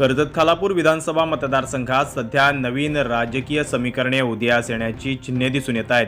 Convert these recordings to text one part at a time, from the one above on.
कर्जत खालापूर विधानसभा मतदारसंघात सध्या नवीन राजकीय समीकरणे उदयास येण्याची चिन्हे दिसून येत आहेत.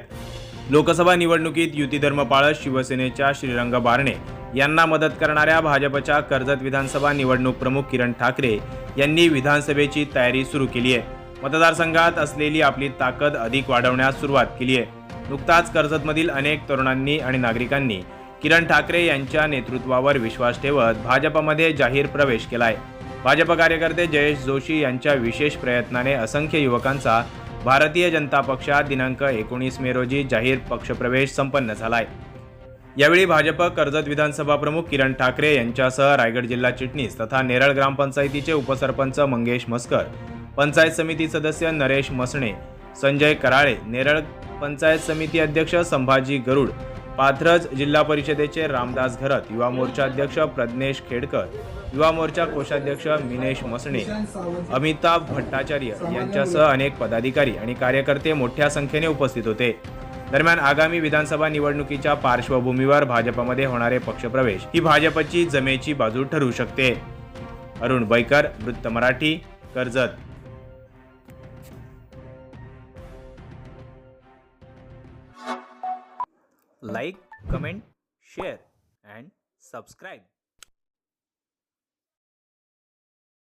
लोकसभा निवडणुकीत युती धर्म पाळत शिवसेनेच्या श्रीरंग बारणे यांना मदत करणाऱ्या भाजपच्या कर्जत विधानसभा निवडणूक प्रमुख किरण ठाकरे यांनी विधानसभेची तयारी सुरू केली आहे. मतदारसंघात असलेली आपली ताकद अधिक वाढवण्यास सुरुवात केली आहे. नुकताच कर्जतमधील अनेक तरुणांनी आणि नागरिकांनी किरण ठाकरे यांच्या नेतृत्वावर विश्वास ठेवत भाजपमध्ये जाहीर प्रवेश केला आहे. भाजप कार्यकर्ते जयेश जोशी यांच्या विशेष प्रयत्नाने असंख्य युवकांचा भारतीय जनता पक्षात दिनांक एकोणीस मे रोजी जाहीर पक्षप्रवेश संपन्न झालाय. यावेळी भाजप कर्जत विधानसभा प्रमुख किरण ठाकरे यांच्यासह रायगड जिल्हा चिटणीस तथा नेरळ ग्रामपंचायतीचे उपसरपंच मंगेश मस्कर पंचायत समिती सदस्य नरेश मसणे संजय कराळे नेरळ पंचायत समिती अध्यक्ष संभाजी गरुड पाथरज जिल्हा परिषदेचे रामदास घरत युवा मोर्चा अध्यक्ष प्रज्ञेश खेडकर युवा मोर्चा कोषाध्यक्ष मिनेश मसणे अमिताभ भट्टाचार्य यांच्यासह अनेक पदाधिकारी आणि कार्यकर्ते मोठ्या संख्येने उपस्थित होते. दरम्यान आगामी विधानसभा निवडणुकीच्या पार्श्वभूमीवर भाजपमध्ये होणारे पक्षप्रवेश ही भाजपची जमेची बाजू ठरू शकते. अरुण बैकर वृत्त Marathi Karjat. Like comment share and subscribe.